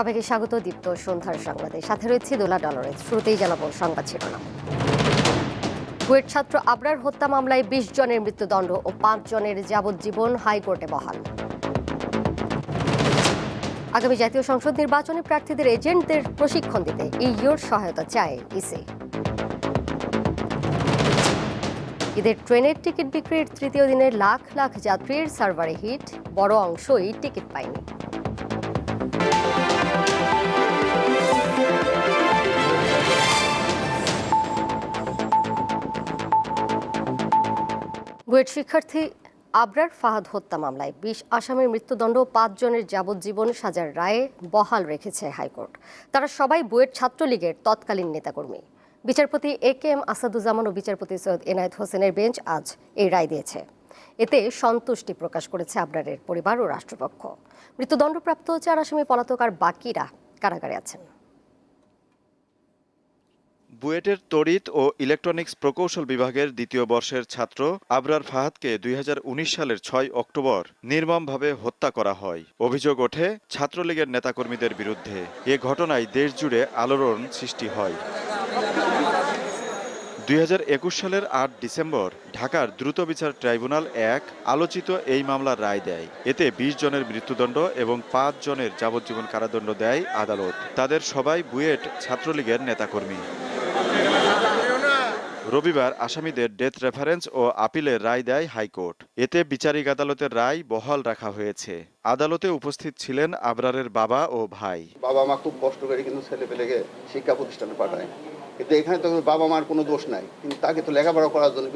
সবাইকে স্বাগত দীপ্ত সন্ধ্যার সংবাদে। সাথে রয়েছে দোলা ডলারে শুরুতেই জানাব সংবাদ শিরোনাম। বুয়েট ছাত্র আবরার হত্যা মামলায় বিশ জনের মৃত্যুদণ্ড ও পাঁচ জনের যাবজ্জীবন হাইকোর্টে বহাল। আগামী জাতীয় সংসদ নির্বাচনে প্রার্থীদের এজেন্টদের প্রশিক্ষণ দিতে ইউর সহায়তা চায় ইসি। ঈদের ট্রেনের টিকিট বিক্রির তৃতীয় দিনে লাখ লাখ যাত্রীর সার্ভারে হিট, বড় অংশই টিকিট পায়নি। বুয়েট শিক্ষার্থী আবরার ফাহাদ হত্যা মামলায় বিশ আসামির মৃত্যুদণ্ড ও পাঁচ জনের যাবজ্জীবন সাজার রায়ে বহাল রেখেছে হাইকোর্ট। তারা সবাই বুয়েট ছাত্রলীগের তৎকালীন নেতাকর্মী। বিচারপতি এ কে এম আসাদুজ্জামান ও বিচারপতি সৈয়দ এনায়েত হোসেনের বেঞ্চ আজ এই রায় দিয়েছে। এতে সন্তুষ্টি প্রকাশ করেছে আবরারের পরিবার ও রাষ্ট্রপক্ষ। মৃত্যুদণ্ডপ্রাপ্ত চার আসামি পলাতক আর বাকিরা কারাগারে আছেন। বুয়েটের তড়িৎ ও ইলেকট্রনিক্স প্রকৌশল বিভাগের দ্বিতীয় বর্ষের ছাত্র আবরার ফাহাদকে দুই হাজার উনিশ সালের ছয় অক্টোবর নির্মমভাবে হত্যা করা হয়। অভিযোগ ওঠে, ছাত্রলীগের নেতাকর্মীদের বিরুদ্ধে এ ঘটনায় দেশ জুড়ে আলোড়ন সৃষ্টি হয়। দুই হাজার একুশ সালের আট ডিসেম্বর ঢাকার দ্রুত বিচার ট্রাইব্যুনাল এক আলোচিত এই মামলার রায় দেয়। এতে ২০ জনের মৃত্যুদণ্ড এবং পাঁচ জনের যাবজ্জীবন কারাদণ্ড দেয় আদালত। তাদের সবাই বুয়েট ছাত্রলীগের নেতাকর্মী। রবিবার আসামিদের ডেথ রেফারেন্স ও আপিলের রায় দেয় হাইকোর্ট। এতে বিচারিক আদালতের রায় বহাল রাখা হয়েছে। আদালতে উপস্থিত ছিলেন আবরারের বাবা ও ভাই। বাবা মা খুব কষ্ট করে কিন্তু ছেলে পেলেকে শিক্ষা প্রতিষ্ঠানে পাঠায়। কিন্তু এখানে তো বাবা মার কোনো দোষ নাই। কিন্তু তাকে তো লেখাপড়া করার জন্য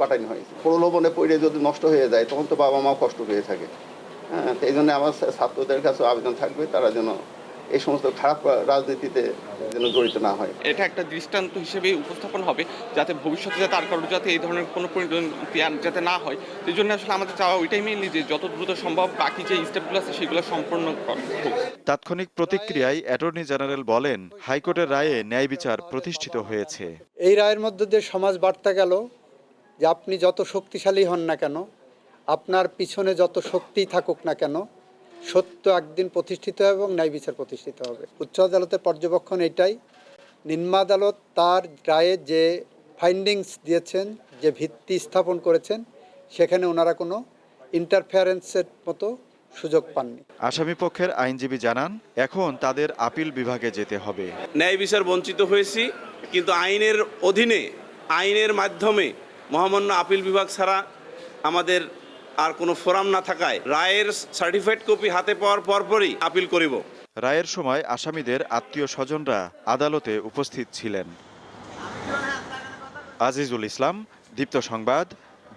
পাঠানো হয়েছে। প্রলোভনে পড়ে যদি নষ্ট হয়ে যায়, তখন তো বাবা মাও কষ্ট পেয়ে থাকে। হ্যাঁ এই জন্য আমার ছাত্রদের কাছে আবেদন থাকবে, তারা যেন এই সমস্ত খারাপ রাজনীতিতে যেন জড়িত না হয়। এটা একটা দৃষ্টান্ত হিসেবে উপস্থাপন হবে যাতে ভবিষ্যতে যাতে আর কারোর যাতে এই ধরনের কোনো পরিণতি আর যাতে না হয়। সেই জন্য আসলে আমাদের চাওয়া ওইটাই মেনলি যে যত দ্রুত সম্ভব বাকি যে স্টেপগুলো আছে সেগুলো সম্পূর্ণ তাৎক্ষণিক প্রতিক্রিয়ায় অ্যাটর্নি জেনারেল বলেন হাইকোর্টের রায়ে ন্যায় বিচার প্রতিষ্ঠিত হয়েছে। এই রায়ের মধ্য দিয়ে সমাজ বার্তা গেল যে আপনি যত শক্তিশালী হন না কেন আপনার পিছনে যত শক্তি থাকুক না কেন সত্য একদিন প্রতিষ্ঠিত হবে এবং ন্যায় বিচার প্রতিষ্ঠিত হবে। উচ্চ আদালতের পর্যবেক্ষণ এটাই। নিম্ন আদালত তার রায়ে যে ফাইন্ডিংস দিয়েছেন যে ভিত্তি স্থাপন করেছেন সেখানে ওনারা কোনো ইন্টারফেয়ারেন্সের মতো সুযোগ পাননি। আসামি পক্ষের আইনজীবী জানান এখন তাদের আপিল বিভাগে যেতে হবে। ন্যায় বিচার বঞ্চিত হয়েছি কিন্তু আইনের অধীনে আইনের মাধ্যমে মহামান্য আপিল বিভাগ ছাড়া আমাদের আর কোনো ফোরাম না থাকায় রায়ের সার্টিফাইড কপি হাতে পাওয়ার পরপরই আপিল করিব। রায়ের সময় আসামিদের আত্মীয় স্বজনরা আদালতে উপস্থিত ছিলেন। আজিজুল ইসলাম দীপ্ত সংবাদ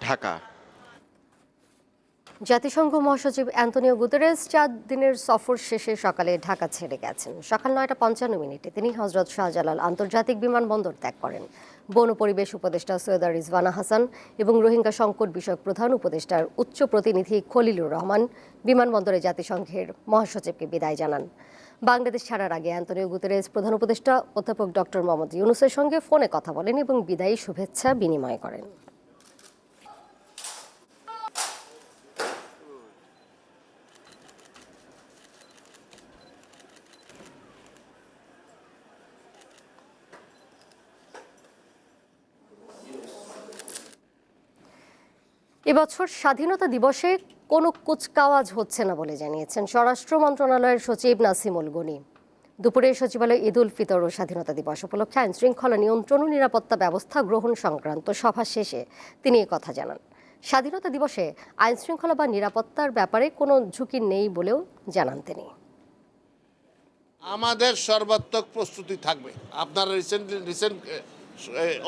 ঢাকা। জাতিসংঘ মহাসচিব অ্যান্তনিও গুতেরেস চার দিনের সফর শেষে সকালে ঢাকা ছেড়ে গেছেন। সকাল নয়টা পঞ্চান্ন মিনিটে তিনি হজরত শাহজালাল আন্তর্জাতিক বিমানবন্দর ত্যাগ করেন। বন পরিবেশ উপদেষ্টা সৈয়দা রিজওয়ানা হাসান এবং রোহিঙ্গা সংকট বিষয়ক প্রধান উপদেষ্টার উচ্চ প্রতিনিধি খলিলুর রহমান বিমানবন্দরে জাতিসংঘের মহাসচিবকে বিদায় জানান। বাংলাদেশ ছাড়ার আগে অ্যান্তনিও গুতেরেস প্রধান উপদেষ্টা অধ্যাপক ডক্টর মোহাম্মদ ইউনুসের সঙ্গে ফোনে কথা বলেন এবং বিদায়ী শুভেচ্ছা বিনিময় করেন। এবছর স্বাধীনতা দিবসে কোনো কুচকাওয়াজ হচ্ছে না বলে জানিয়েছেন স্বরাষ্ট্র মন্ত্রণালয়ের সচিব নাসিমুল গনি। দুপুরে সচিবালয় ঈদ উল ফিতর ও স্বাধীনতা দিবস উপলক্ষে আইন শৃঙ্খলা নিয়ন্ত্রণ ও নিরাপত্তা ব্যবস্থা গ্রহণ সংক্রান্ত সভা শেষে তিনি কথা জানান। স্বাধীনতা দিবসে আইন শৃঙ্খলা বা নিরাপত্তার ব্যাপারে কোনো ঝুঁকি নেই বলেও জানান তিনি। আমাদের সর্বাত্মক প্রস্তুতি থাকবে। আপনারা রিসেন্টলি রিসেন্ট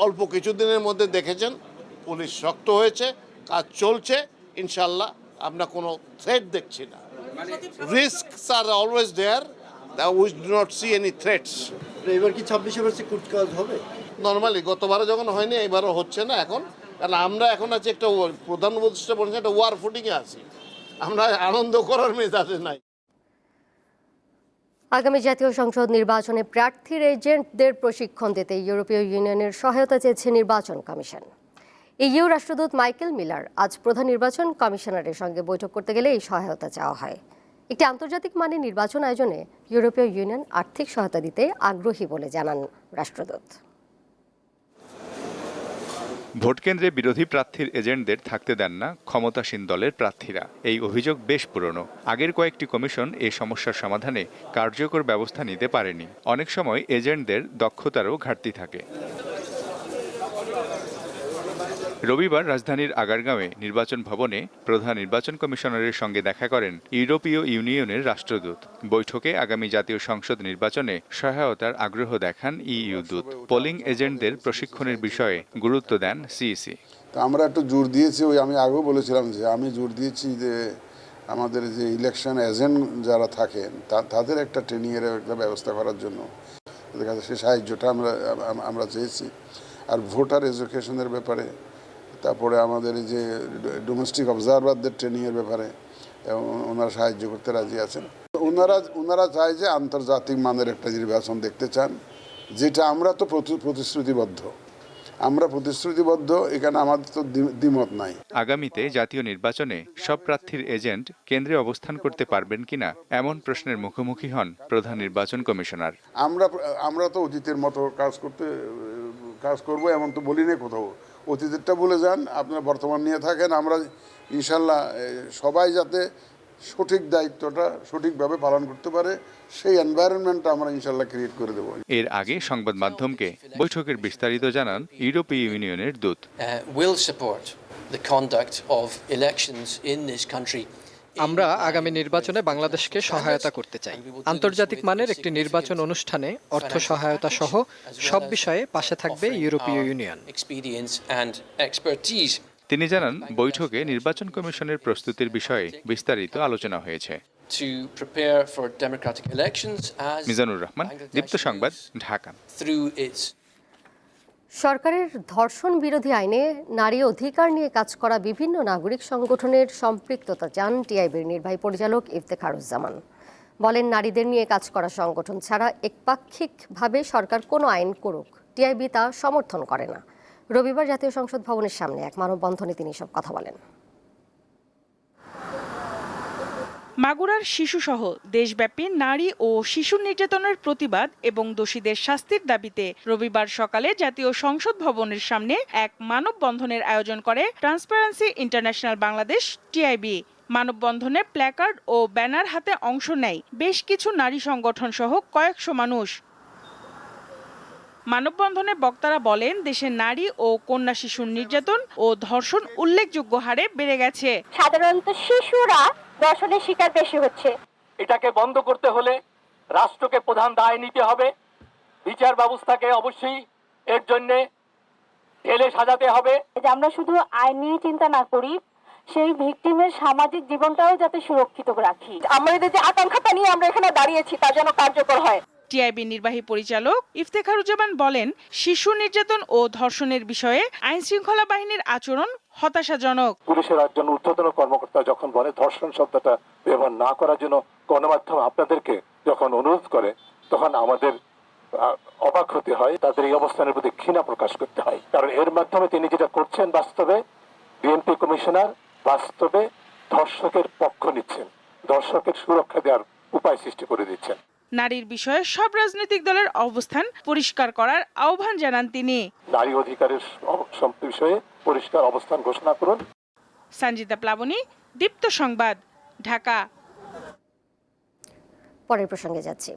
অল্প কিছুদিনের মধ্যে দেখেছেন, পুলিশ শক্ত হয়েছে। কাজ চলছে ইনশাল্লাহ আমরা কোনো থ্রেট দেখছি না। Risks R always there we do not see any threats এবার কি ছাব্বিশে মার্চে কুট কাজ হবে? নর্মালি গতবারও যখন হয়নি এবারও হচ্ছে না এখন। কারণ আমরা এখন আছি একটা প্রধান উপদেষ্টা বলছে একটা ওয়ার ফুটিংয়ে আছি। আমরা আনন্দ করার মেজাজে নাই। আগামী জাতীয় সংসদ নির্বাচনে প্রার্থীর এজেন্টদের প্রশিক্ষণ দিতে ইউরোপীয় ইউনিয়নের সহায়তা চেয়েছে নির্বাচন কমিশন। ইইউ রাষ্ট্রদূত মাইকেল মিলার আজ প্রধান নির্বাচন কমিশনারের সঙ্গে বৈঠক করতে গেলে এই সহায়তা চাওয়া হয়। একটি আন্তর্জাতিক মানের নির্বাচন আয়োজনে ইউরোপীয় ইউনিয়ন আর্থিক সহায়তা দিতে আগ্রহী বলে জানান রাষ্ট্রদূত। ভোটকেন্দ্রে বিরোধী প্রার্থীর এজেন্টদের থাকতে দেন না ক্ষমতাসীন দলের প্রার্থীরা। এই অভিযোগ বেশ পুরনো। আগের কয়েকটি কমিশন এই সমস্যার সমাধানে কার্যকর ব্যবস্থা নিতে পারেনি। অনেক সময় এজেন্টদের দক্ষতারও ঘাটতি থাকে। রবিবার রাজধানীর আগারগাঁওয়ে নির্বাচন ভবনে প্রধান নির্বাচন কমিশনারের সঙ্গে দেখা করেন ইউরোপীয় ইউনিয়নের রাষ্ট্রদূত। বৈঠকে আগামী জাতীয় সংসদ নির্বাচনে সহায়তার আগ্রহ দেখান ইইউ দূত। পোলিং এজেন্টদের প্রশিক্ষণের বিষয়ে গুরুত্ব দেন সিইসি। আমরা একটু জোর দিয়েছি, ওই আমি আগেও বলেছিলাম যে আমি জোর দিয়েছি যে আমাদের যে ইলেকশন এজেন্ট যারা থাকেন তাদের একটা ট্রেনিংয়ের একটা ব্যবস্থা করার জন্য। তাদের কাছে সে সাহায্যটা আমরা আমরা চেয়েছি। আর ভোটার এডুকেশনের ব্যাপারে তারপরে আমাদের এই যে ডোমেস্টিক অবজারভারদের ট্রেনিংয়ের ব্যাপারে এবং ওনারা সাহায্য করতে রাজি আছেন। ওনারা ওনারা চায় যে আন্তর্জাতিক মানের একটা নির্বাচন দেখতে চান যেটা আমরা তো প্রতিশ্রুতিবদ্ধ। আমরা প্রতিশ্রুতিবদ্ধ এখানে আমাদের তো দ্বি- দ্বিমত নাই। আগামীতে জাতীয় নির্বাচনে সব প্রার্থীর এজেন্ট কেন্দ্রে অবস্থান করতে পারবেন কিনা এমন প্রশ্নের মুখোমুখি হন প্রধান নির্বাচন কমিশনার। আমরা আমরা তো অতীতের মতো কাজ করতে কাজ করব এমন তো বলি না কোথাও। অতীতেরটা বলে যান আপনারা বর্তমান নিয়ে থাকেন আমরা ইনশাল্লাহ সবাই যাতে সঠিক দায়িত্বটা সঠিকভাবে পালন করতে পারে সেই এনভায়রনমেন্টটা আমরা ইনশাল্লাহ ক্রিয়েট করে দেবো এর আগে সংবাদ মাধ্যমকে বৈঠকের বিস্তারিত জানান ইউরোপীয় ইউনিয়নের দূত uh, will support the conduct of elections in this country. আমরা আগামী নির্বাচনে বাংলাদেশকে সহায়তা করতে চাই। আন্তর্জাতিক মানের একটি নির্বাচন অনুষ্ঠানে অর্থ সহায়তা সহ সব বিষয়ে পাশে থাকবে ইউরোপীয় ইউনিয়ন. তিনি জানান বৈঠকে নির্বাচন কমিশনের প্রস্তুতির বিষয়ে বিস্তারিত আলোচনা হয়েছে। To prepare for democratic elections as Mizanur Rahman দীপ্ত সংবাদ ঢাকা। through its সরকারের ধর্ষণ বিরোধী আইনে নারী অধিকার নিয়ে কাজ করা বিভিন্ন নাগরিক সংগঠনের সম্পৃক্ততা চান টিআইবির নির্বাহী পরিচালক ইফতেখারুজ্জামান। বলেন, নারীদের নিয়ে কাজ করা সংগঠন ছাড়া একপাক্ষিকভাবে সরকার কোনো আইন করুক। টিআইবি তা সমর্থন করে না। রবিবার জাতীয় সংসদ ভবনের সামনে এক মানববন্ধনে তিনি সব কথা বলেন। মাগুরার শিশুসহ দেশব্যাপী নারী ও শিশু নির্যাতনের প্রতিবাদ এবং দোষীদের শাস্তির দাবিতে রবিবার সকালে জাতীয় সংসদ ভবনের সামনে এক মানববন্ধনের আয়োজন করে ট্রান্সপারেন্সি ইন্টারন্যাশনাল বাংলাদেশ টিআইবি মানববন্ধনে প্ল্যাকার্ড ও ব্যানার হাতে অংশ নেয় বেশ কিছু নারী সংগঠন সহ কয়েকশো মানুষ। মানববন্ধনে বক্তারা বলেন দেশে নারী ও কন্যা শিশুর নির্যাতন ও ধর্ষণ উল্লেখযোগ্য হারে বেড়ে গেছে। সাধারণত শিশুরা দর্শনের শিকার বেশি হচ্ছে। এটাকে বন্ধ করতে হলে রাষ্ট্রকে প্রধান দায় নিতে হবে। বিচার ব্যবস্থাকে অবশ্যই এর জন্য ঢেলে সাজাতে হবে। যে আমরা শুধু আইন নিয়ে চিন্তা না করি সেই ভিকটিমের সামাজিক জীবনটাও যাতে সুরক্ষিত রাখি। আমাদের যে আকাঙ্ক্ষাটা নিয়ে আমরা এখানে দাঁড়িয়েছি তা যেন কার্যকর হয়। টিআইবি নির্বাহী পরিচালক ইফতেখারুজ্জামান বলেন শিশু নির্যাতন ও ধর্ষণের বিষয়ে আইন শৃঙ্খলা বাহিনীর আচরণ হতাশাজনক। পুলিশের একজন ঊর্ধ্বতন কর্মকর্তা যখন বলে ধর্ষণ শব্দটা ব্যবহার না করার জন্য গণমাধ্যম আপনাদেরকে যখন অনুরোধ করে তখন আমাদের অবাক হতে হয় তাদের এই অবস্থানের প্রতি ঘৃণা প্রকাশ করতে হয়। কারণ এর মাধ্যমে তিনি যেটা করছেন বাস্তবে বিএনপি কমিশনার বাস্তবে ধর্ষকের পক্ষ নিচ্ছেন ধর্ষকের সুরক্ষা দেওয়ার উপায় সৃষ্টি করে দিচ্ছেন। নারীর বিষয়ে সব রাজনৈতিক দলের অবস্থান পরিষ্কার করার আহ্বান জানান তিনি। নারী অধিকারের বিষয়ে পরিষ্কার অবস্থান ঘোষণা করুন। সঞ্জিতা প্লাবনী দীপ্ত সংবাদ ঢাকা। পরের প্রসঙ্গে যাচ্ছি।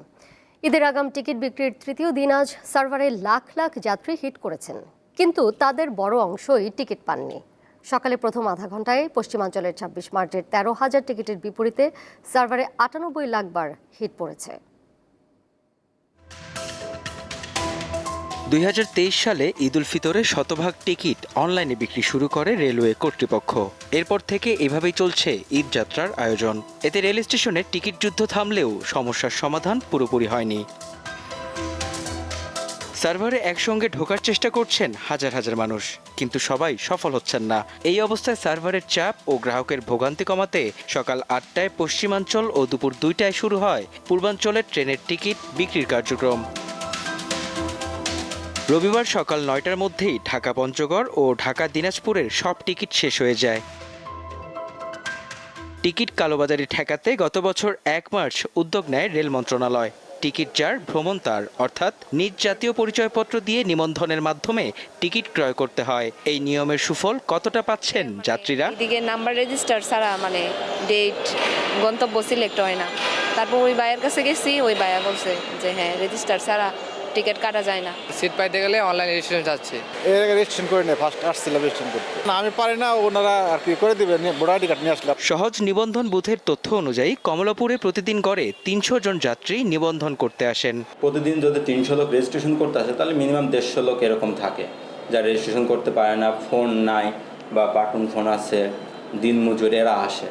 ঈদের আগাম টিকিট বিক্রির তৃতীয় দিন আজ সার্ভারে লাখ লাখ যাত্রী হিট করেছেন। কিন্তু তাদের বড় অংশই টিকিট পাননি। সকালে প্রথম আধা ঘন্টায় পশ্চিমাঞ্চলের ছাব্বিশ মার্চের তেরো হাজার টিকিটের বিপরীতে সার্ভারে আটানব্বই লাখ বার হিট পড়েছে। দুই হাজার তেইশ সালে ঈদ উল ফিতরে শতভাগ টিকিট অনলাইনে বিক্রি শুরু করে রেলওয়ে কর্তৃপক্ষ। এরপর থেকে এভাবেই চলছে ঈদ যাত্রার আয়োজন। এতে রেল স্টেশনে টিকিট যুদ্ধ থামলেও সমস্যার সমাধান পুরোপুরি হয়নি। সার্ভারে একসঙ্গে ঢোকার চেষ্টা করছেন হাজার হাজার মানুষ, কিন্তু সবাই সফল হচ্ছেন না। এই অবস্থায় সার্ভারের চাপ ও গ্রাহকের ভোগান্তি কমাতে সকাল আটটায় পশ্চিমাঞ্চল ও দুপুর দুইটায় শুরু হয় পূর্বাঞ্চলের ট্রেনের টিকিট বিক্রির কার্যক্রম। রবিবার সকাল নয়টার মধ্যেই ঢাকা পঞ্চগড় ও ঢাকা দিনাজপুরের সব টিকিট শেষ হয়ে যায়। টিকিট কালোবাজারি ঠেকাতে গত বছর এক মার্চ উদ্যোগ নেয় রেল মন্ত্রণালয়। টিকিট যার ভ্রমণ তার, অর্থাৎ নিজ জাতীয় পরিচয়পত্র দিয়ে নিবন্ধনের মাধ্যমে টিকিট ক্রয় করতে হয়। এই নিয়মের সুফল কতটা পাচ্ছেন যাত্রীরা? এদিকে নাম্বার রেজিস্টার ছাড়া মানে ডেট গন্তব্য সিলেক্ট হয় না। তারপর ওই ভাইয়ের কাছে গেছি, ওই বায়া বলছে যে হ্যাঁ রেজিস্টার ছাড়া টিকিট কাটা যায় না। সিট পাইতে গেলে অনলাইন রেজিস্ট্রেশন যাচ্ছে। এর আগে রেজিস্ট্রেশন করে নেই ফার্স্ট আসছিলাম রেজিস্ট্রেশন করতে। না আমি পারি না ওনারা আর কি করে দিবেন ভোটার আইডি কার্ড নিয়ে আসলাম। সহজ নিবন্ধন বুথের তথ্য অনুযায়ী কমলাপুরে প্রতিদিন গড়ে তিনশো জন যাত্রী নিবন্ধন করতে আসেন। প্রতিদিন যদি তিনশো লোক রেজিস্ট্রেশন করতে আসে তাহলে মিনিমাম দেড়শো লোক এরকম থাকে। যারা রেজিস্ট্রেশন করতে পারে না ফোন নাই বা বাটন ফোন আছে দিন মজুর এরা আসে।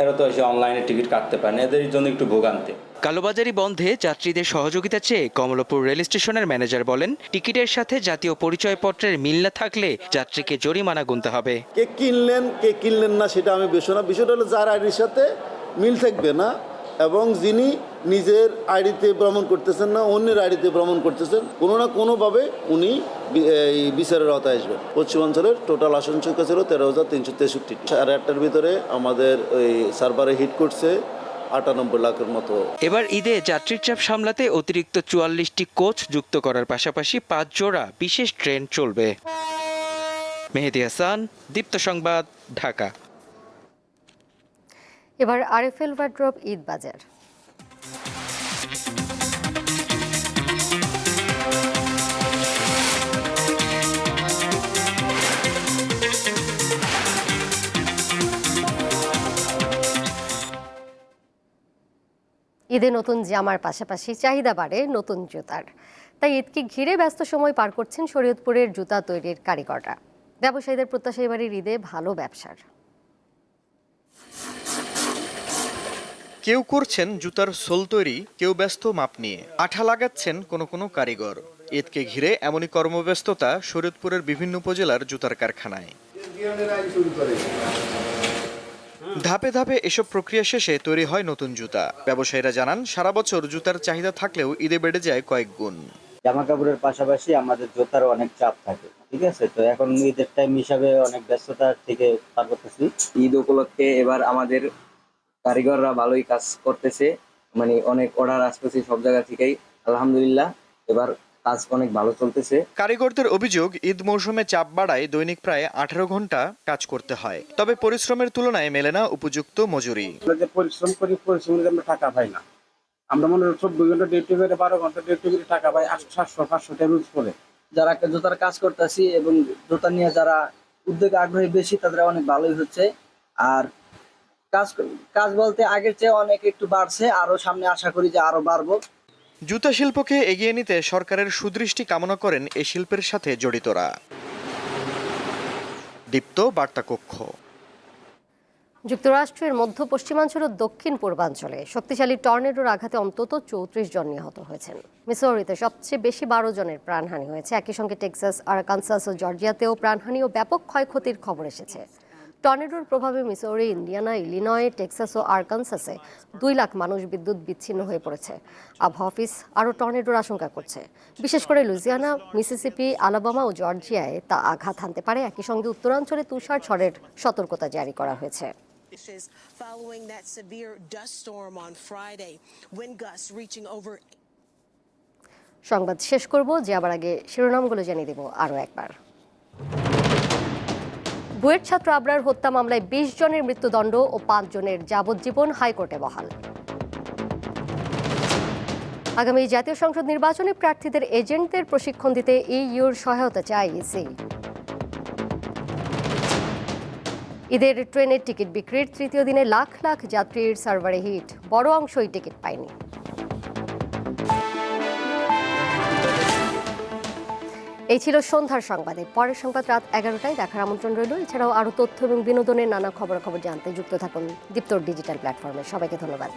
এরা তো এসে অনলাইনে টিকিট কাটতে পারে না এদের জন্য একটু ভোগান্তি। কালোবাজারি বন্ধে যাত্রীদের সহযোগিতা চেয়ে কমলাপুর রেল স্টেশনের ম্যানেজার বলেন, টিকিটের সাথে জাতীয় পরিচয়পত্রের মিল না থাকলে যাত্রীকে জরিমানা গুনতে হবে। কে কিনলেন কে কিনলেন না সেটা আমি বেশ না। বিষয়টা হলো যার আইডির সাথে মিল থাকবে না এবং যিনি নিজের আইডিতে ভ্রমণ করতেছেন না, অন্যের আইডিতে ভ্রমণ করতেছেন, কোনো না কোনোভাবে উনি এই বিচারের আওতায় আসবেন। পশ্চিমাঞ্চলের টোটাল আসন সংখ্যা ছিল তেরো হাজার তিনশো তেষট্টি। সাড়ে আটটার ভিতরে আমাদের ওই সার্ভারে হিট করছে। আটানব্বই লাখের মতো। এবার ঈদে যাত্রীর চাপ সামলাতে অতিরিক্ত চুয়াল্লিশটি কোচ যুক্ত করার পাশাপাশি পাঁচ জোড়া বিশেষ ট্রেন চলবে। মেহেদি হাসান দীপ্ত সংবাদ ঢাকা। এবার আরএফএল ওয়ার্ড্রপ ঈদ বাজার। ঈদে নতুন জামার পাশাপাশি চাহিদা বাড়ে নতুন জুতার। তাই ঈদকে ঘিরে ব্যস্ত সময় পার করছেন শরীয়তপুরের জুতা তৈরির কারিগররা। ব্যবসায়ীদের প্রত্যাশা এবারের ঈদে ভালো ব্যবসার। কেউ করছেন জুতার সোল তৈরি, কেউ ব্যস্ত মাপ নিয়ে। আঠা লাগাচ্ছেন কোনো কোনো কারিগর। ঈদকে ঘিরে এমনই কর্মব্যস্ততা শরীয়তপুরের বিভিন্ন উপজেলার জুতার কারখানায়। ধাপে ধাপে এসব প্রক্রিয়া শেষে তৈরি হয় নতুন জুতা। ব্যবসায়ীরা জানান সারা বছর জুতার চাহিদা থাকলেও ঈদে বেড়ে যায় কয়েক গুণ। জামা কাপড়ের পাশাপাশি আমাদের জুতারও অনেক চাপ থাকে ঠিক আছে? তো এখন ঈদের টাইম হিসাবে অনেক ব্যস্ততা থেকে পার করতেছি। ঈদ উপলক্ষে এবার আমাদের কারিগররা ভালোই কাজ করতেছে মানে অনেক অর্ডার আসতেছে সব জায়গা থেকেই। আলহামদুলিল্লাহ এবার কাজ অনেক ভালো চলতেছে। কারিগরদের অভিযোগ ঈদ মৌসুমে চাপ বাড়ায় দৈনিক প্রায় আঠারো ঘণ্টা কাজ করতে হয়। তবে পরিশ্রমের তুলনায় মেলে না উপযুক্ত মজুরি। আমরা যে পরিশ্রম করি পরিশ্রমের আমরা টাকা পাই না। আমরা মনে হয় চব্বিশ ঘণ্টা ডিউটি করে বারো ঘণ্টা ডিউটি করে টাকা পাই আটশো সাতশো পাঁচশো টাকা রুজ করে। যারা জুতার কাজ করতেছি এবং জুতা নিয়ে যারা উদ্যোগে আগ্রহী বেশি তাদের অনেক ভালোই হচ্ছে। আর কাজ কাজ বলতে আগের চেয়ে অনেক একটু বাড়ছে। আরও সামনে আশা করি যে আরও বাড়বো। জুতা শিল্পকে এগিয়ে নিতে সরকারের সুদৃষ্টি কামনা করেন এই শিল্পের সাথে জড়িতরা। দীপ্ত বার্তা কক্ষ। যুক্তরাষ্ট্রের মধ্য পশ্চিমাঞ্চল ও দক্ষিণ পূর্বাঞ্চলে শক্তিশালী টর্নেডোর আঘাতে অন্তত চৌত্রিশ জন নিহত হয়েছেন। মিসৌরিতে সবচেয়ে বেশি বারো জনের প্রাণহানি হয়েছে। একই সঙ্গে টেক্সাস, আরকানসাস ও জর্জিয়াতেও প্রাণহানি ও ব্যাপক ক্ষয়ক্ষতির খবর এসেছে। টর্নেডোর প্রভাবে মিসৌরি ইন্ডিয়ানা ইলিনয় টেক্সাস ও আরকানসাসে দুই লাখ মানুষ বিদ্যুৎ বিচ্ছিন্ন হয়ে পড়েছে। আবহাওয়া অফিস আরও টর্নেডোর আশঙ্কা করছে। বিশেষ করে লুজিয়ানা মিসিসিপি আলাবামা ও জর্জিয়ায় তা আঘাত হানতে পারে। একই সঙ্গে উত্তরাঞ্চলে তুষার ঝড়ের সতর্কতা জারি করা হয়েছে। Following that severe dust storm on Friday. Wind gusts reaching over সংবাদ শেষ করব যে আবার আগে শিরোনামগুলো জানিয়ে দেব আরও একবার। বুয়েট ছাত্র আবরার হত্যা মামলায় বিশ জনের মৃত্যুদণ্ড ও পাঁচ জনের যাবজ্জীবন হাইকোর্টে বহাল। আগামী জাতীয় সংসদ নির্বাচনে প্রার্থীদের এজেন্টদের প্রশিক্ষণ দিতে ইইউর সহায়তা চায় ইসি। ঈদের ট্রেনের টিকিট বিক্রির তৃতীয় দিনে লাখ লাখ যাত্রীর সার্ভারে হিট, বড় অংশই টিকিট পায়নি। এই ছিল সন্ধ্যার সংবাদে। পরের সংবাদ রাত এগারোটায় দেখার আমন্ত্রণ রইল। এছাড়াও আরও তথ্য এবং বিনোদনের নানা খবরাখবর জানতে যুক্ত থাকুন দীপ্তর ডিজিটাল প্ল্যাটফর্মে। সবাইকে ধন্যবাদ।